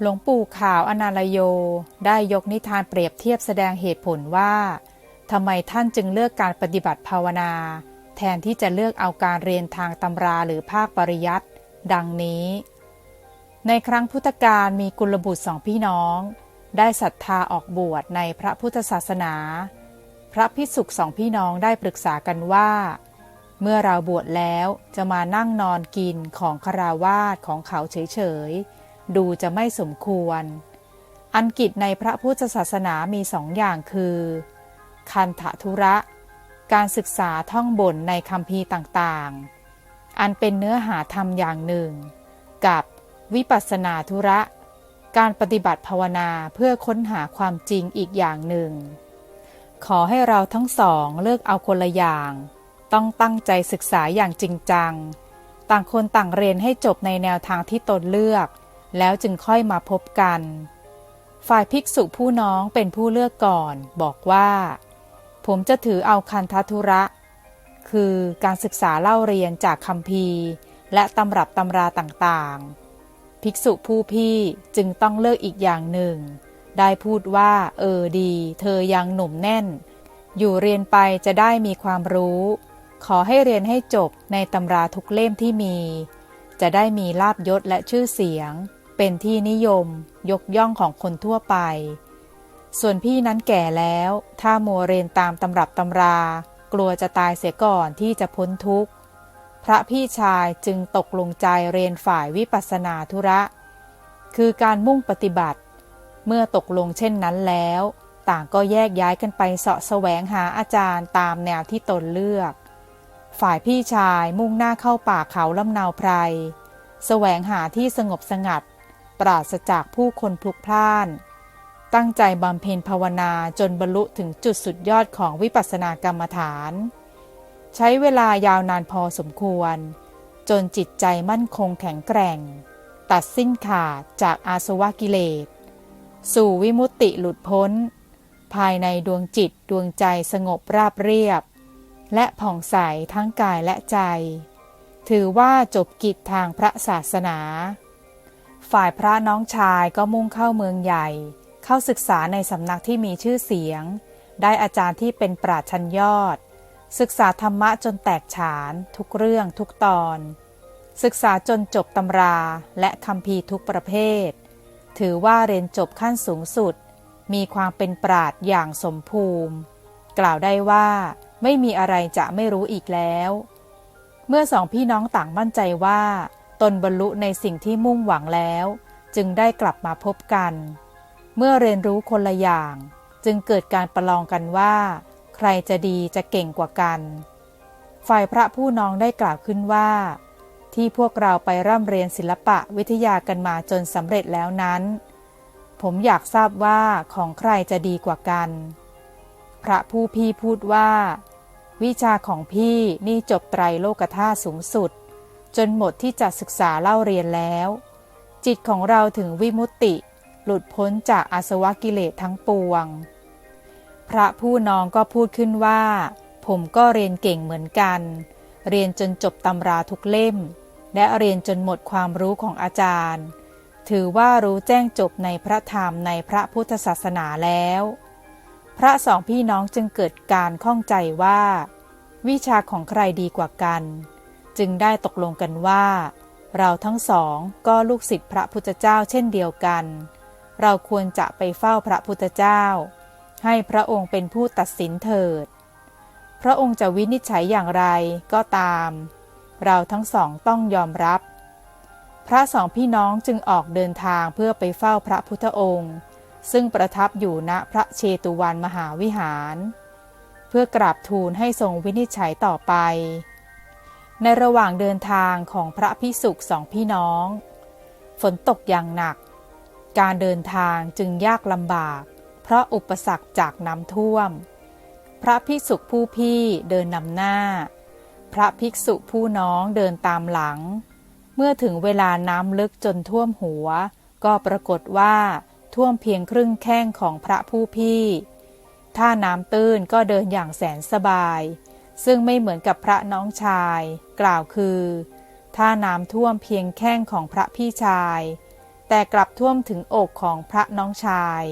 หลวงปู่ขาวอนาลโยได้ยกนิทานเปรียบเทียบแสดงเหตุผลว่าทำไมท่านจึงเลือกการปฏิบัติภาวนา แทนที่จะเลือกเอาการเรียนทางตำราหรือภาคปริยัติดังนี้ ในครั้งพุทธกาลมีกุลบุตรสองพี่น้อง ได้ศรัทธาออกบวชในพระพุทธศาสนา พระพิสุขสองพี่น้องได้ปรึกษากันว่า เมื่อเราบวชแล้วจะมานั่งนอนกินของคาราวาสของเขาเฉยๆ ดูจะไม่สมควร อันกิจในพระพุทธศาสนามีสองอย่างคือ คันธทุระ การศึกษาท่องบนในคำพีต่างๆ อันเป็นเนื้อหาธรรมอย่างหนึ่ง กับวิปัสสนาธุระ การปฏิบัติภาวนาเพื่อค้นหาความจริงอีกอย่างหนึ่ง ขอให้เราทั้งสองเลือกเอาคนละอย่าง ต้องตั้งใจศึกษาอย่างจริงจัง ต่างคนต่างเรียนให้จบในแนวทางที่ตนเลือก แล้วจึงค่อยมาพบกัน ฝ่ายภิกษุผู้น้องเป็นผู้เลือกก่อน บอกว่า ผมจะถือเอาคันธทุระ คือการศึกษาเล่าเรียนจากคำพีและตำรับตำราต่างๆ ภิกษุผู้พี่จึงต้องเลือกอีกอย่างหนึ่ง ได้พูดว่า เออดี เธอยังหนุ่มแน่น อยู่เรียนไปจะได้มีความรู้ ขอให้เรียนให้จบในตำราทุกเล่มที่มี จะได้มีลาบยศและชื่อเสียง เป็นที่นิยมยกย่องของคนทั่วไป ส่วนพี่นั้นแก่แล้ว ถ้ามัวเรียนตามตำรับตำรา กลัวจะตายเสียก่อนที่จะพ้นทุกข์ พระพี่ชายจึงตกลงใจเรียนฝ่ายวิปัสสนาธุระ คือการมุ่งปฏิบัติ เมื่อตกลงเช่นนั้นแล้ว ต่างก็แยกย้ายกันไปเสาะแสวงหาอาจารย์ตามแนวที่ตนเลือก ฝ่ายพี่ชายมุ่งหน้าเข้าป่าเขาลำนาวไพรแสวงหาที่สงบสงัด ปราศจากผู้คนพลุกพล่าน ตั้งใจบำเพ็ญภาวนาจนบรรลุถึงจุดสุดยอดของวิปัสสนากรรมฐาน ใช้เวลายาวนานพอสมควร จนจิตใจมั่นคงแข็งแกร่ง ตัดสิ้นขาดจากอาสวะกิเลส สู่วิมุตติหลุดพ้น ภายในดวงจิตดวงใจสงบราบเรียบ และผ่องใสทั้งกายและใจ ถือว่าจบกิจทางพระศาสนา ฝ่ายพระน้องชายก็มุ่งเข้าเมืองใหญ่ เข้าศึกษาในสำนักที่มีชื่อเสียง ได้อาจารย์ที่เป็นปราชญ์ชั้นยอด ศึกษาธรรมะจนแตกฉาน ทุกเรื่องทุกตอน ศึกษาจนจบตำราและคำพีทุกประเภท ถือว่าเรียนจบขั้นสูงสุด มีความเป็นปราดอย่างสมภูมิ กล่าวได้ว่าไม่มีอะไรจะไม่รู้อีกแล้ว เมื่อสองพี่น้องต่างมั่นใจว่า ตนบรรลุในสิ่งที่มุ่งหวังแล้ว จึงได้กลับมาพบกัน เมื่อเรียนรู้คนละอย่าง จึงเกิดการประลองกันว่า ใครจะดีจะเก่งกว่ากัน ฝ่ายพระผู้น้องได้กล่าวขึ้นว่า ที่พวกเราไปร่ำเรียนศิลปะวิทยากันมาจนสำเร็จแล้วนั้น ผมอยากทราบว่าของใครจะดีกว่ากัน พระผู้พี่พูดว่า วิชาของพี่นี่จบไตรโลกธาตุสูงสุด จนหมดที่จะศึกษาเล่าเรียนแล้ว จิตของเราถึงวิมุตติ หลุดพ้นจากอาสวะกิเลสทั้งปวง พระผู้น้องก็พูดขึ้นว่า ผมก็เรียนเก่งเหมือนกัน เรียนจนจบตำราทุกเล่ม และเรียนจนหมดความรู้ของอาจารย์ ถือว่ารู้แจ้งจบในพระธรรมในพระพุทธศาสนาแล้ว พระสองพี่น้องจึงเกิดการข้องใจว่า วิชาของใครดีกว่ากัน จึงได้ตกลงกันว่า เราทั้งสองก็ลูกศิษย์พระพุทธเจ้าเช่นเดียวกัน เราควรจะไปเฝ้าพระพุทธเจ้า ให้พระองค์เป็นผู้ตัดสินเถิด พระองค์จะวินิจฉัยอย่างไรก็ตาม เราทั้งสองต้องยอมรับ พระสองพี่น้องจึงออกเดินทางเพื่อไปเฝ้าพระพุทธองค์ ซึ่งประทับอยู่ณพระเชตุวันมหาวิหาร เพื่อกราบทูลให้ทรงวินิจฉัยต่อไป ในระหว่างเดินทางของพระพิสุขสองพี่น้อง ฝนตกอย่างหนัก การเดินทางจึงยากลำบาก เพราะอุปสรรคจากน้ำท่วม พระภิกษุผู้พี่เดินนำหน้า พระภิกษุผู้น้องเดินตามหลัง เมื่อถึงเวลาน้ำลึกจนท่วมหัว ก็ปรากฏว่าท่วมเพียงครึ่งแข้งของพระผู้พี่ ถ้าน้ำตื้นก็เดินอย่างแสนสบาย ซึ่งไม่เหมือนกับพระน้องชาย กล่าวคือ ถ้าน้ำท่วมเพียงแข้งของพระพี่ชาย แต่กลับท่วมถึงอกของพระน้องชาย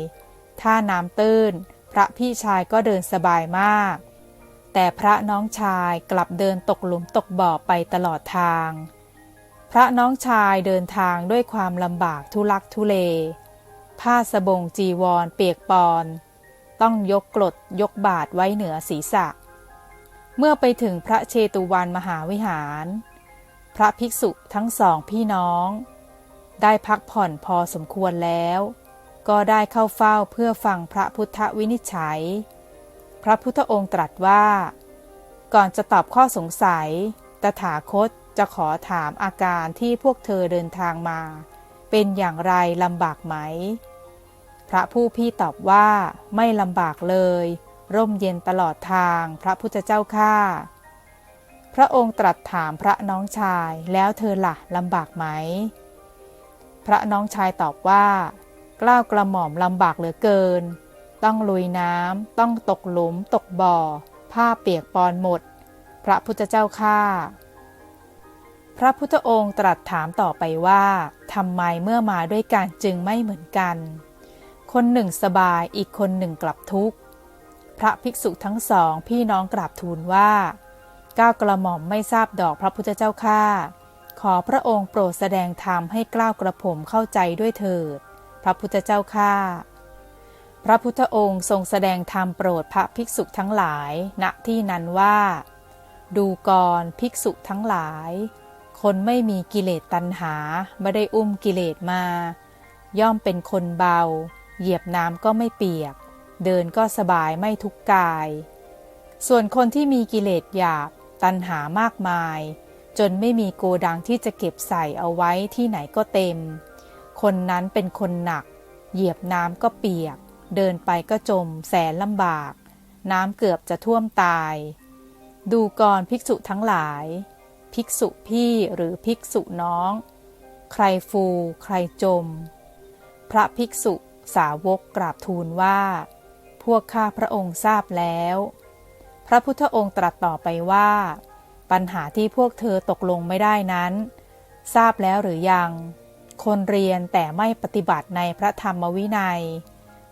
ถ้าน้ำตื้น พระพี่ชายก็เดินสบายมาก แต่พระน้องชายกลับเดินตกหลุมตกบ่อไปตลอดทาง พระน้องชายเดินทางด้วยความลำบากทุลักทุเล ผ้าสบงจีวรเปียกปอน ต้องยกกรดยกบาทไว้เหนือศีรษะเเมื่อไปถึงพระเชตุวันมหาวิหาร พระภิกษุทั้งสองพี่น้อง ได้พักผ่อนพอสมควรแล้ว ก็ได้เข้าเฝ้าเพื่อฟังพระพุทธวินิจฉัย พระพุทธองค์ตรัสว่า ก่อนจะตอบข้อสงสัย ตถาคตจะขอถามอาการที่พวกเธอเดินทางมา เป็นอย่างไรลำบากไหม พระผู้พี่ตอบว่าไม่ลำบากเลย ร่มเย็นตลอดทางพระพุทธเจ้าข้าพระองค์ตรัสถามพระน้องชายแล้วเธอละ่ะลำบากไหม พระน้องชายตอบว่ากล้าวกระหม่อมลำบากเหลือเกิน ต้องลุยน้ำต้องตกหลุม ตกบ่อ ผ้าเปียกปอนหมด พระพุทธเจ้าข้าพระพุทธองค์ตรัสถามต่อไปว่าทำไมเมื่อมาด้วยกันจึงไม่เหมือนกัน คนหนึ่งสบายอีกคนหนึ่งกลับทุกข์ พระภิกษุทั้งสองพี่น้องกราบทูลว่าก้าวกระหม่อมไม่ทราบดอกพระพุทธเจ้าข้าขอพระองค์โปรดแสดงธรรมให้กล้าวกระผมเข้าใจด้วยเถิด พระพุทธเจ้าข้าพระพุทธองค์ทรงแสดงธรรมโปรดพระภิกษุทั้งหลาย ณที่นั้นว่า ดูกรภิกษุทั้งหลาย คนไม่มีกิเลสตัณหาไม่ได้อุ้มกิเลสมา ย่อมเป็นคนเบา เหยียบน้ำก็ไม่เปียก เดินก็สบายไม่ทุกกาย ส่วนคนที่มีกิเลสหยาบตัณหามากมาย จนไม่มีโกดังที่จะเก็บใส่เอาไว้ที่ไหนก็เต็ม คนนั้นเป็นคนหนัก เหยียบน้ำก็เปียก เดินไปก็จมแสนลำบาก น้ำเกือบจะท่วมตาย ดูก่อนภิกษุทั้งหลาย ภิกษุพี่หรือภิกษุน้อง ใครฟู ใครจม พระภิกษุสาวกกราบทูลว่า พวกข้าพระองค์ทราบแล้ว พระพุทธองค์ตรัสต่อไปว่า ปัญหาที่พวกเธอตกลงไม่ได้นั้น ทราบแล้วหรือยัง คนเรียนแต่ไม่ปฏิบัติในพระธรรมวินัย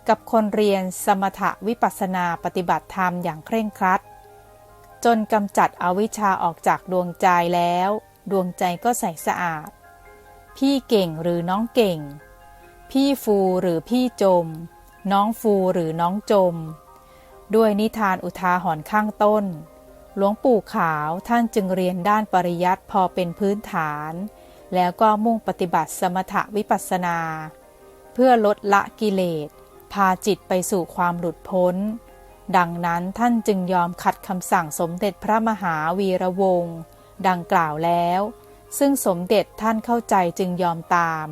กับคนเรียนสมถะวิปัสสนาปฏิบัติธรรมอย่างเคร่งครัด จนกำจัดอวิชชาออกจากดวงใจแล้ว ดวงใจก็ใสสะอาด พี่เก่งหรือน้องเก่ง พี่ฟูหรือพี่จม น้องฟูหรือน้องจม ด้วยนิทานอุทาหรณ์ข้างต้น หลวงปู่ขาวท่านจึงเรียนด้านปริยัติพอเป็นพื้นฐาน แล้วก็มุ่งปฏิบัติสมถวิปัสสนา เพื่อลดละกิเลส พาจิตไปสู่ความหลุดพ้น ดังนั้นท่านจึงยอมขัดคำสั่งสมเด็จพระมหาวีระวงศ์ดังกล่าวแล้ว ซึ่งสมเด็จท่านเข้าใจจึงยอมตาม